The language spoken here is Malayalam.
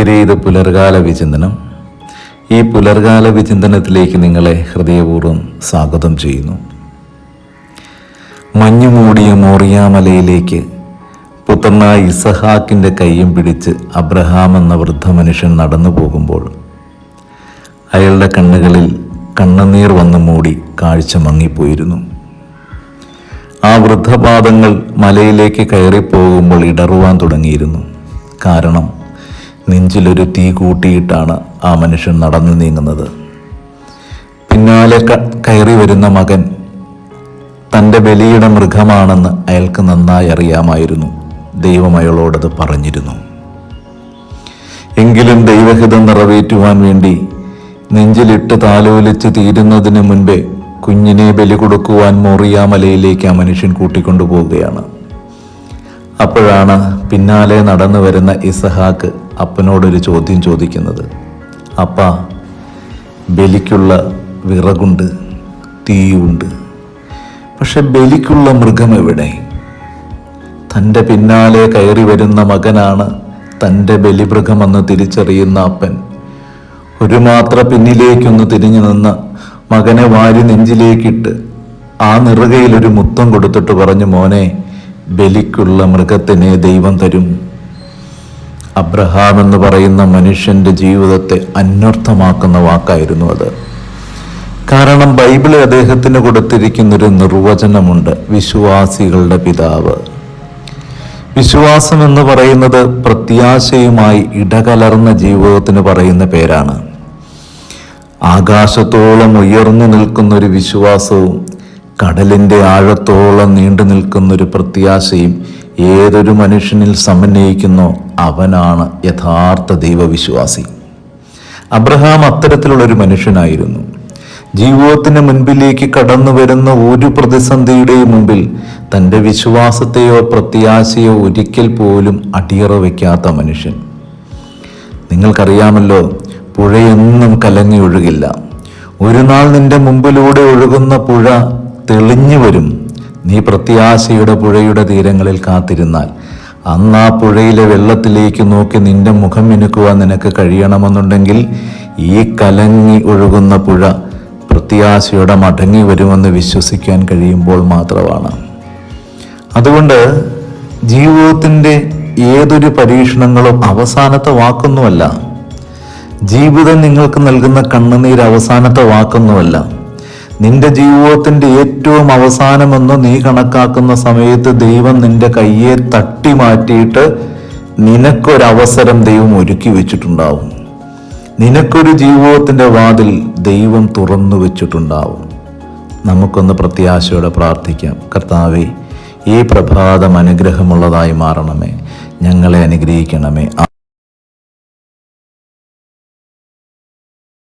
ഇത് പുലർകാല വിചിന്തനം? ഈ പുലർകാല വിചിന്തനത്തിലേക്ക് നിങ്ങളെ ഹൃദയപൂർവം സ്വാഗതം ചെയ്യുന്നു. മഞ്ഞുമൂടിയ മോറിയാമലയിലേക്ക് പുത്രനായ ഇസഹാക്കിന്റെ കൈയും പിടിച്ച് അബ്രഹാം എന്ന വൃദ്ധ മനുഷ്യൻ നടന്നു പോകുമ്പോൾ അയാളുടെ കണ്ണുകളിൽ കണ്ണുനീർ വന്ന് മൂടി കാഴ്ച മങ്ങിപ്പോയിരുന്നു. ആ വൃദ്ധപാദങ്ങൾ മലയിലേക്ക് കയറിപ്പോകുമ്പോൾ ഇടറുവാൻ തുടങ്ങിയിരുന്നു. കാരണം നെഞ്ചിലൊരു തീ കൂട്ടിയിട്ടാണ് ആ മനുഷ്യൻ നടന്നു നീങ്ങുന്നത്. പിന്നാലെ കയറി വരുന്ന മകൻ തന്റെ ബലിയുടെ മൃഗമാണെന്ന് അയാൾക്ക് നന്നായി അറിയാമായിരുന്നു. ദൈവം അയാളോടത് പറഞ്ഞിരുന്നു. എങ്കിലും ദൈവഹിതം നിറവേറ്റുവാൻ വേണ്ടി നെഞ്ചിലിട്ട് താലോലിച്ച് തീരുന്നതിന് മുൻപേ കുഞ്ഞിനെ ബലി കൊടുക്കുവാൻ മോറിയ മലയിലേക്ക് ആ മനുഷ്യൻ കൂട്ടിക്കൊണ്ടുപോവുകയാണ്. അപ്പോഴാണ് പിന്നാലെ നടന്നു വരുന്ന ഇസഹാക്ക് അപ്പനോടൊരു ചോദ്യം ചോദിക്കുന്നത്. അപ്പ ബലിക്കുള്ള വിറകുണ്ട് തീയുണ്ട്. പക്ഷെ ബലിക്കുള്ള മൃഗം എവിടെ? തന്റെ പിന്നാലെ കയറി വരുന്ന മകനാണ് തന്റെ ബലിമൃഗമെന്ന് തിരിച്ചറിയുന്ന അപ്പൻ. ഒരു മാത്ര പിന്നിലേക്കൊന്ന് തിരിഞ്ഞു നിന്ന് മകനെ വാരി നെഞ്ചിലേക്കിട്ട് ആ നിറുകയിൽ ഒരു മുത്തം കൊടുത്തിട്ട് പറഞ്ഞു മോനെ ബലിക്കുള്ള മൃഗത്തിനെ ദൈവം തരും. അബ്രഹാം എന്ന് പറയുന്ന മനുഷ്യന്റെ ജീവിതത്തെ അന്വർത്ഥമാക്കുന്ന വാക്കായിരുന്നു അത്. കാരണം ബൈബിളിൽ അദ്ദേഹത്തിന് കൊടുത്തിരിക്കുന്നൊരു നിർവചനമുണ്ട് വിശ്വാസികളുടെ പിതാവ്. വിശ്വാസം എന്ന് പറയുന്നത് പ്രത്യാശയുമായി ഇടകലർന്ന ജീവിതത്തിന് പറയുന്ന പേരാണ്. ആകാശത്തോളം ഉയർന്നു നിൽക്കുന്ന ഒരു വിശ്വാസവും കടലിന്റെ ആഴത്തോളം നീണ്ടു നിൽക്കുന്ന ഒരു പ്രത്യാശയും ഏതൊരു മനുഷ്യനിൽ സമന്വയിക്കുന്നോ അവനാണ് യഥാർത്ഥ ദൈവവിശ്വാസി. അബ്രഹാം അത്തരത്തിലുള്ളൊരു മനുഷ്യനായിരുന്നു. ജീവിതത്തിന് മുൻപിലേക്ക് കടന്നു വരുന്ന ഒരു പ്രതിസന്ധിയുടെയും മുമ്പിൽ തന്റെ വിശ്വാസത്തെയോ പ്രത്യാശയോ ഒരിക്കൽ പോലും അടിയറ വയ്ക്കാത്ത മനുഷ്യൻ. നിങ്ങൾക്കറിയാമല്ലോ പുഴയൊന്നും കലങ്ങി ഒഴുകില്ല. ഒരു നാൾ നിന്റെ മുമ്പിലൂടെ ഒഴുകുന്ന പുഴ തെളിഞ്ഞു വരും. നീ പ്രത്യാശയുടെ പുഴയുടെ തീരങ്ങളിൽ കാത്തിരുന്നാൽ അന്ന് ആ പുഴയിലെ വെള്ളത്തിലേക്ക് നോക്കി നിന്റെ മുഖം മിനുക്കുവാൻ നിനക്ക് കഴിയണമെന്നുണ്ടെങ്കിൽ ഈ കലങ്ങി ഒഴുകുന്ന പുഴ പ്രത്യാശയുടെ മടങ്ങി വരുമെന്ന് വിശ്വസിക്കാൻ കഴിയുമ്പോൾ മാത്രമാണ്. അതുകൊണ്ട് ജീവിതത്തിന്റെ ഏതൊരു പരീക്ഷണങ്ങളും അവസാനത്തെ വാക്കൊന്നുമല്ല. ജീവിതം നിങ്ങൾക്ക് നൽകുന്ന കണ്ണുനീർ അവസാനത്തെ വാക്കൊന്നുമല്ല. നിന്റെ ജീവിതത്തിന്റെ ഏറ്റവും അവസാനമെന്ന് നീ കണക്കാക്കുന്ന സമയത്ത് ദൈവം നിന്റെ കയ്യെ തട്ടി മാറ്റിയിട്ട് നിനക്കൊരവസരം ദൈവം ഒരുക്കി വെച്ചിട്ടുണ്ടാവും. നിനക്കൊരു ജീവിതത്തിന്റെ വാതിൽ ദൈവം തുറന്നു വെച്ചിട്ടുണ്ടാവും. നമുക്കൊന്ന് പ്രത്യാശയോടെ പ്രാർത്ഥിക്കാം. കർത്താവേ ഈ പ്രഭാതം അനുഗ്രഹമുള്ളതായി മാറണമേ. ഞങ്ങളെ അനുഗ്രഹിക്കണമേ.